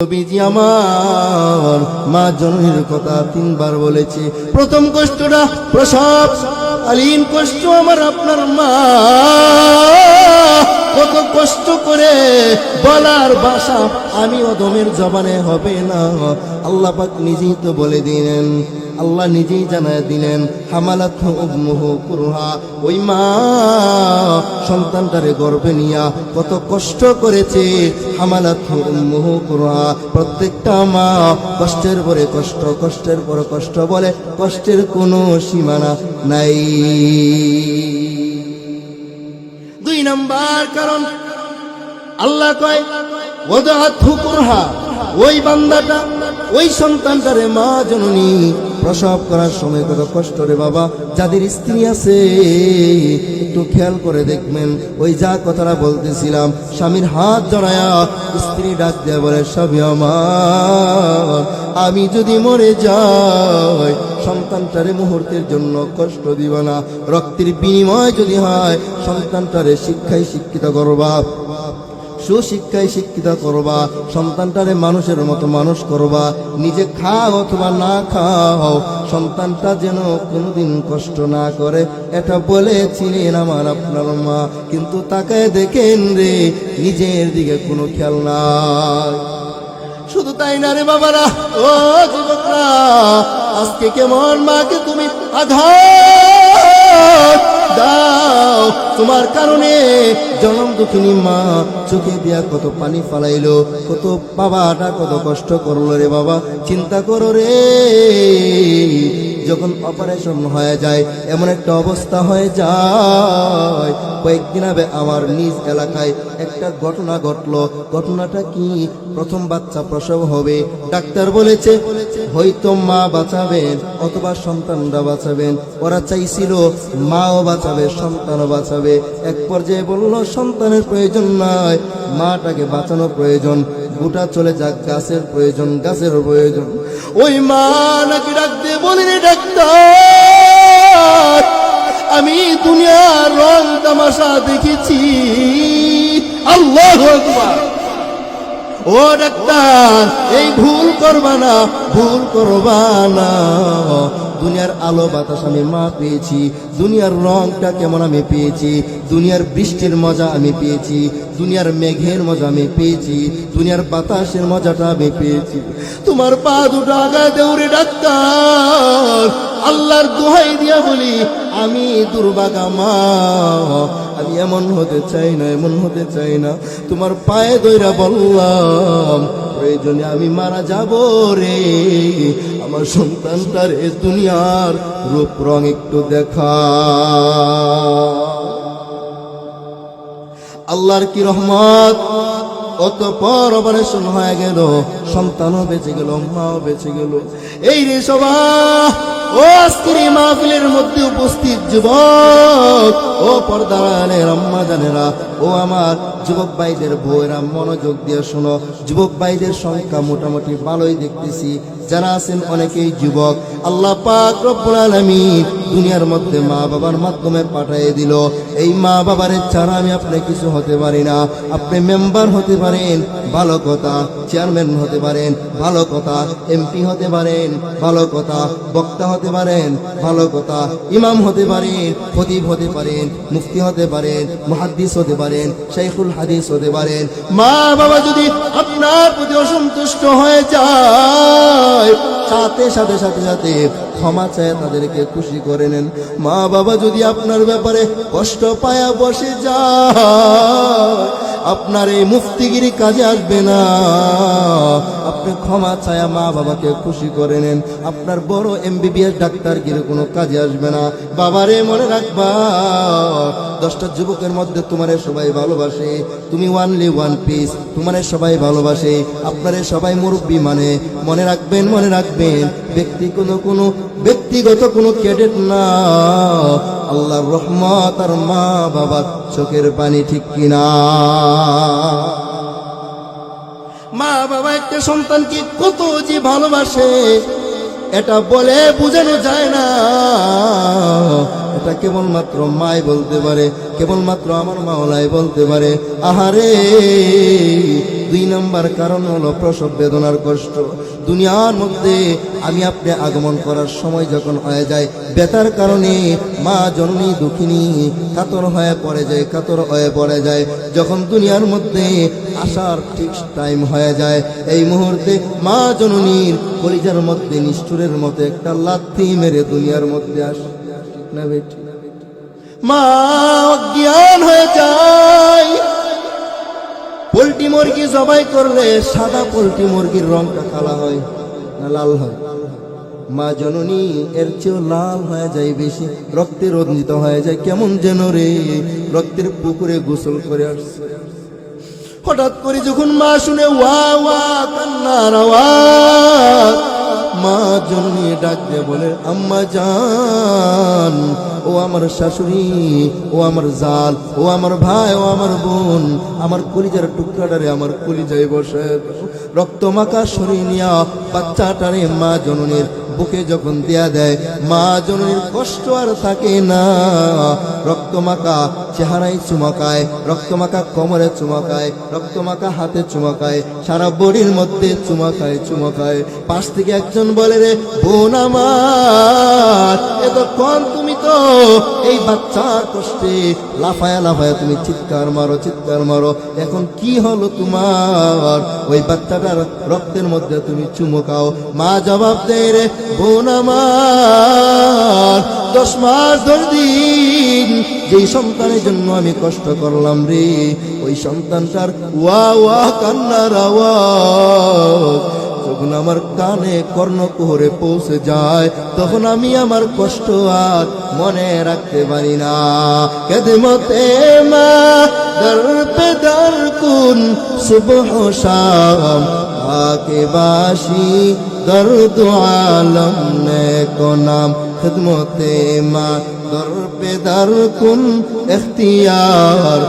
নবীজি আমার মা জননীর কথা তিনবার বলেছে। প্রথম কষ্টটা প্রসব আলীন কষ্ট আমার আপনার মা। কত কষ্ট করে বলার ভাষা আমি অদমের জবানে হবে না। আল্লাহ পাক নিজেই তো বলে দিলেন, আল্লাহ নিজেই জানায় দিলেন হামালাত উম্মুহু ওই মা সন্তানটারে গর্ভে নিয়া কত কষ্ট করেছে হামালাত উম্মুহু প্রত্যেকটা মা কষ্টের পরে কষ্ট, কষ্টের পরে কষ্ট বলে, কষ্টের কোনো সীমানা নাই। দুই নাম্বার, কারণ আল্লাহ কয় ওদাত হুকুরহা ওই বান্দাটা, ওই সন্তানটারে মা জননী প্রসব করার সময় কত কষ্ট রে বাবা, যাদের স্ত্রী আছে, একটু খেয়াল করে দেখবেন, ওই যা কথাটা বলতেছিলাম, স্বামীর হাত জড়ায়া স্ত্রী ডাক দেয়া বলে, স্বামী আমার, আমি যদি মরে যাই সন্তানটারে মুহূর্তের জন্য কষ্ট দিব না। রক্তের বিনিময় যদি হয়, সন্তানটারে শিক্ষায় শিক্ষিত করবা। সুশিক্ষায় শিক্ষিত করবা। সন্তানটারে মানুষের মতো মানুষ করবা। নিজে খাও অথবা না খাও, সন্তানটা যেন কোনোদিন কষ্ট না করে। এটা বলেছিলেন আমার আপনার মা। কিন্তু তাকে দেখেন রে, নিজের দিকে কোনো খেয়াল নাই। শুধু তাই না রে বাবারা? ও যুবকরা, আজকে কেমন মাকে তুমি আঘাত দাও? তোমার কারণে জনম দুঃখিনী মা চোখে দিয়া কত পানি ফালাইলো, কত বাবাটা কত কষ্ট করল রে বাবা। চিন্তা করো রে যখন অপারেশন হয়ে যায়, এমন একটা অবস্থা হয়ে যায়। কয়েকদিন আগে আমার নিজ এলাকায় একটা ঘটনা ঘটলো। ঘটনাটা কি? প্রথম বাচ্চা প্রসব হবে। ডাক্তার বলেছে, হয়তো মা বাঁচাবেন অথবা সন্তানরা বাঁচাবেন। ওরা চাইছিল মাও বাঁচাবে, সন্তানও বাঁচাবে। এক পর্যায়ে বলল, সন্তানের প্রয়োজন নয় মাটাকে বাঁচানো প্রয়োজন। গোটা চলে যাক, গাছের প্রয়োজন গাছের প্রয়োজন। ওই মা নাকি ডাক দিয়ে বলিনি, ডাক্তার, আমি দুনিয়ার রং তামাশা দেখেছি। আল্লাহ ও ডাক্তার, এই ভুল করবা না, ভুল করবা না। দুনিয়ার আলো বাতাস আমি মা পেয়েছি। দুনিয়ার রংটা কেমন আমি পেয়েছি। দুনিয়ার বৃষ্টির মজা আমি পেয়েছি। দুনিয়ার মেঘের মজা আমি পেয়েছি। দুনিয়ার বাতাসের মজাটা আমি পেয়েছি। তোমার পা দুটো আগায় দেউরে ডাক্তার। আল্লাহর দোহাই দিয়া বলি, আমি দুর্বাগা মা আমি এমন হতে চাই না, এমন হতে চাই না। তোমার পায়ে দইরা বললাম প্রয়োজনে আমি মারা যাব রে। আমার সন্তানটার এ দুনিয়ার রূপ রং একটু দেখা। আল্লাহর কি রহমত? কত অতপর অপারেশন হয়ে গেল, সন্তানও বেঁচে গেল, মাও বেঁচে গেল। এই রে সবা ও আজকের মাহফিলের মধ্যে উপস্থিত যুবক, ও পর্দারানের আম্মা জানেরা ও আমার যুবক ভাইদের বউয়েরা, মনোযোগ দিয়ে শোনো। যুবক ভাইদের সংখ্যা মোটামুটি ভালোই দেখতেছি। যারা আছেন অনেকেই যুবক। আল্লাহ পাক রব্বুল আলামিন দুনিয়ার মধ্যে মা বাবার মাধ্যমে পাঠিয়ে দিল। এই মা বাবার ছাড়া আমি আপনি কিছু হতে পারি না। আপনি মেম্বার হতে পারেন, ভালো কথা। চেয়ারম্যান হতে পারেন, ভালো কথা। এমপি হতে পারেন, ভালো কথা। বক্তা হতে পারেন, ভালো কথা। ইমাম হতে পারেন, খতিব হতে পারেন, মুফতি হতে পারেন, মুহাদ্দিস হতে পারেন শেখুল হাদিস হতে পারেন। মা বাবা যদি আপনার প্রতি অসন্তুষ্ট হয়ে যায়, সাথে সাথে সাথে সাথে ক্ষমা চায় তাদেরকে খুশি করে নেন। মা বাবা যদি আপনার ব্যাপারে কষ্ট পায়া বসে যায় আপনার এই মুফতিগিরি কাজে আসবে না। আপনি ক্ষমা ছায়া মা বাবাকে খুশি করে নেন। আপনার বড় এমবিবিএস ডাক্তারগিরি কোনো কাজে আসবে না। বাবারে মনে রাখবা দশটা যুবকের মধ্যে তোমারে সবাই ভালোবাসে। তুমি ওয়ানলি ওয়ান পিস তোমারে সবাই ভালোবাসে। আপনারে সবাই মুরব্বী মানে। মনে রাখবেন মনে রাখবেন, ব্যক্তি কোনো কোনো, ব্যক্তিগত কোনো ক্যাডেট না। আল্লাহর রহমত আর মা বাবার চোখের পানি ঠিক কিনা? মা বাবা একটা সন্তানকে কত যে ভালোবাসে। এটা বলে বোঝানো যায় না। এটা কেবলমাত্র মাই বলতে পারে, কেবলমাত্র আমার মাওলাই বলতে পারে। আহারে, দুই নাম্বার কারণ হলো প্রসব বেদনার কষ্ট। দুনিয়ার মধ্যে আমি আপনি আগমন করার সময় যখন হয়ে যায় বেতার কারণে মা জননী দুঃখিনী কাতর হয়ে পড়ে যায়, কাতর হয়ে পড়ে যায়। যখন দুনিয়ার মধ্যে আসার ঠিক টাইম হয়ে যায়, এই মুহূর্তে মা জননীর কলিজার মধ্যে, নিষ্ঠুরের মতো একটা লাথি মেরে দুনিয়ার মধ্যে আস। না বেটি মা অজ্ঞান হয়ে যায়। পোলট্রি মুরগি জবাই করলে সাদা পোলট্রি মুরগির রংটা কালা হয় না লাল হয়? মা জননী, এর চেয়েও লাল হয়ে যায় বেশি। রক্তে রঞ্জিত হয়ে যায়, কেমন যেন রে? রক্তের পুকুরে গোসল করে আসছে। হঠাৎ করে যখন মা শুনে ওয়া ওয়া, কান্নার আওয়াজ, মা জননী ডাক দিয়ে বলে, আম্মা জান ও আমার শাশুড়ি, ও আমার জাল, ও আমার ভাই, ও আমার বোন, আমার কলিজার টুকরাটারে আমার কলিজায় বসে। রক্ত মাখা শরীর নিয়া বাচ্চাটারে মা জননীর বুকে যখন দেয়া দেয়, মা জননীর কষ্ট আর থাকে না। রক্তমাখা চেহারায় চুমাকায়, রক্তমাখা কোমরে চুমাকায়, রক্তমাখা হাতে চুমাকায়, সারা বডির মধ্যে চুমাকায় চুমাকায়। পাশ থেকে একজন বলে রে, বোন আমার এতক্ষণ তুমি তো এই বাচ্চার কষ্টে লাফায়া লাফায়া তুমি চিৎকার মারো চিৎকার মারো। এখন কি হলো তোমার? ওই বাচ্চাটার রক্তের মধ্যে তুমি চুমকাও মা জবাব দেয় রে বোন আমার, দশ মাস ধরে দিন যেই সন্তানের জন্য আমি কষ্ট করলাম রে, ওই সন্তানটার ওয়া ওয়া কান্নার আওয়াজ যখন আমার কানে কর্ণ কর্ণকুহরে পৌঁছে যায়, তখন আমি আমার কষ্ট আর মনে রাখতে পারি না। কেদমতে মা দর কুন, সুবহ শাম, আকে বাসি দর্দ আলম নে কো নাম খিদমতে মা দর দর কুন এখতিয়ার,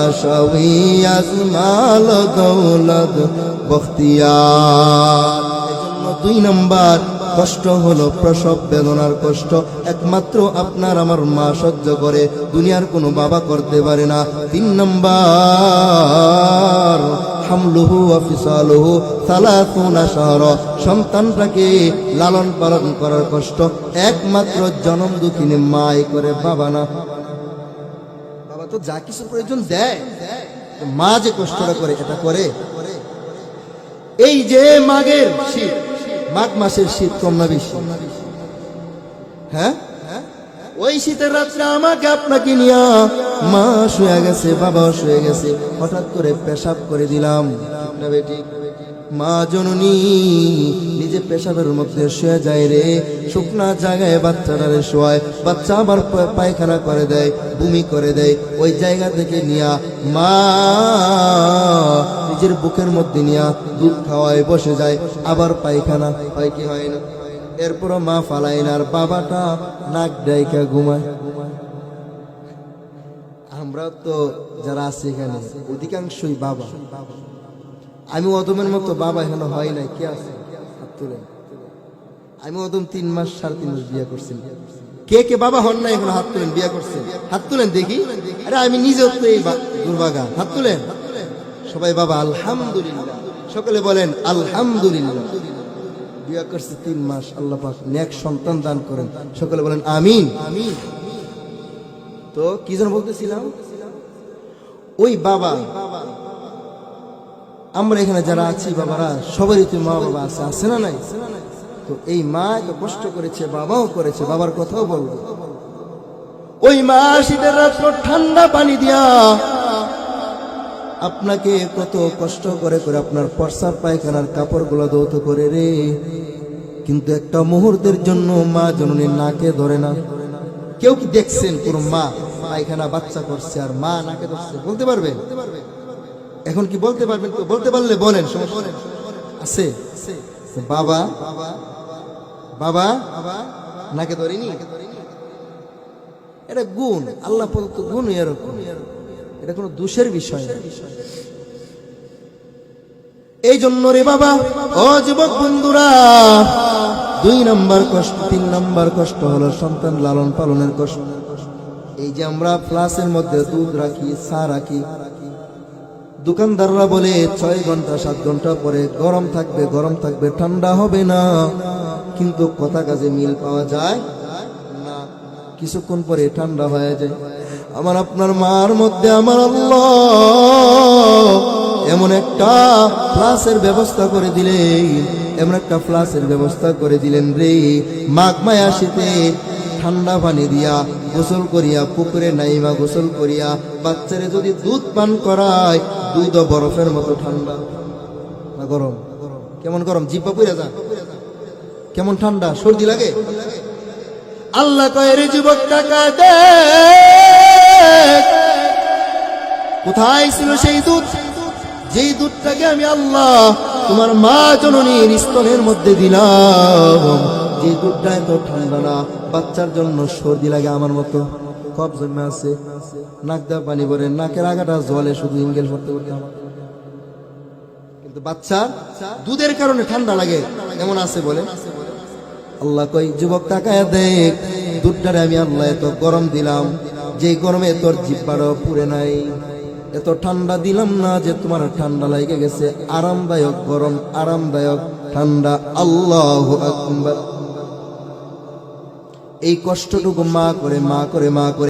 আশাবি আজমাল দৌলত বখতিয়ার। দুই নাম্বার, কষ্ট হলো প্রসব বেদনার কষ্ট। একমাত্র আপনার আমার মা সহ্য করে, দুনিয়ার কোনো বাবা করতে পারে না। তিন নাম্বার হামলুহু অফিসালুহু সালাসুনা শহর। সন্তানটাকে লালন পালন করার কষ্ট। একমাত্র জনম দুঃখিনী মাই করে বাবা না। বাবা তো যা কিছু প্রয়োজন দেয়। মা যে কষ্টটা করে, এটা করে। এই যে মাঘের শীত, মাঘ মাসের শীত কম না বেশি? হ্যাঁ? ওই শীতের রাত্রে আমাকে আপনাকে নিয়ে মা শুয়ে গেছে, বাবা শুয়ে গেছে, হঠাৎ করে পেশাব করে দিলাম। মা জননী, নিজে পেশাবের মধ্যে শুয়ে যায় রে। শুকনা জায়গায় বাচ্চাটারে শোয়ায়, বাচ্চা আবার পায়খানা করে দেয়, বমি করে দেয়। ওই জায়গা থেকে নিয়া মা নিজের বুকের মধ্যে নিয়া দুধ খাওয়ায়, বসে যায়। আবার পায়খানা হয় কি হয় না? এরপরও মা ফালাই না আর বাবাটা নাক ডাইকা ঘুমায়। আমরা তো যারা আছি এখানে, অধিকাংশই বাবা। আমি অদমের মতো বাবা এখানে হয় নাই, কে আছে? আমি অদম তিন মাস, সাড়ে তিন মাস বিয়ে করছি। কে কে বাবা হন না এখন হাত তুলেন, বিয়ে করছেন? হাত তুলেন দেখি। আরে আমি নিজেও তো এই দুর্ভাগা। হাত তুলেন। সবাই বাবা, আলহামদুলিল্লাহ। সকলে বলেন, আলহামদুলিল্লাহ। বিয়ে করছে তিন মাস আল্লাহ পাক নেক সন্তান দান করেন। সকলে বলেন আমিন। আমিন। তো কি যেন বলতেছিলাম? ওই বাবা আমরা এখানে যারা আছি বাবারা সবারই তো মা বাবা আছে আছে না নাই? তো এই মা এত কষ্ট করেছে বাবাও করেছে বাবার কথাও বলব। ওই মা শীতের রাত্র ঠান্ডা পানি দিয়া আপনাকে কত কষ্ট করে করে আপনার পরসার পায়খানার কাপড়গুলো দৌত করে রে। কিন্তু একটা মুহূর্তের জন্য মা জননী নাকে ধরে না। কেউ কি দেখছেন কোন মা পায়খানা বাচ্চা করছে আর মা নাকে ধরছে? বলতে পারবেন? এখন কি বলতে পারবেন? তো বলতে পারলে বলেন। আছে? বাবা? বাবা? নাকে ধরেনি? এটা গুণ, আল্লাহ গুণ এরকম। এটা কোনো দোষের বিষয় এই জন্য রে বাবা, ও যুবক বন্ধুরা, দুই নাম্বার কষ্ট, তিন নাম্বার কষ্ট হলো সন্তান লালন পালনের কষ্ট। এই যে আমরা ফ্লাসের মধ্যে দুধ রাখি, চা রাখি, দোকানদাররা বলে, ছয় ঘণ্টা, সাত ঘণ্টা পরে গরম থাকবে গরম থাকবে, ঠান্ডা হবে না। কিন্তু কথা কাজে মিল পাওয়া যায় না, কিছুক্ষণ পরে ঠান্ডা হয়ে যায়। আমার আপনার মার মধ্যে আমার আল্লাহ। এমন একটা ফ্লাসের ব্যবস্থা করে দিলেন। এমন একটা ফ্লাসের ব্যবস্থা করে দিলেন রে। মাঘ মায়া শীতে ঠান্ডা পানি দিয়া গোসল করিয়া, পুকুরে নাইমা গোসল করিয়া, বাচ্চারে যদি দুধ পান করায়, দুধ বরফের মতো ঠান্ডা। না, গরম। কেমন গরম? জিব্বা পুরা যা কেমন ঠান্ডা? সর্দি লাগে? আল্লাহ কয়ের যুবক টাকা দে কোথায় ছিল সেই দুধ যেই দুধটাকে আমি আল্লাহ তোমার মা জননীর স্তনের মধ্যে দিলাম। যে দুধটা এত ঠান্ডা না, বাচ্চার জন্য সর্দি লাগে আমার মতো। কব জন্মে আছে, নাক দেওয়া পানি ভরে নাকের আগাটা জলে শুধু ইঙ্গেল করতে করতে কিন্তু বাচ্চার দুধের কারণে ঠান্ডা লাগে, এমন আছে বলে। আল্লাহ কই যুবক তাকায় দেখ দুধটারে আমি আল্লাহ এত গরম দিলাম। যে গরমে তোর জিব্বারও পুরে নাই। এত ঠান্ডা দিলাম না যে তোমার ঠান্ডা লাগে গেছে। আরামদায়ক গরম, আরামদায়ক ঠান্ডা। আল্লাহ এই কষ্টটুকু মা করে মা করে মা করে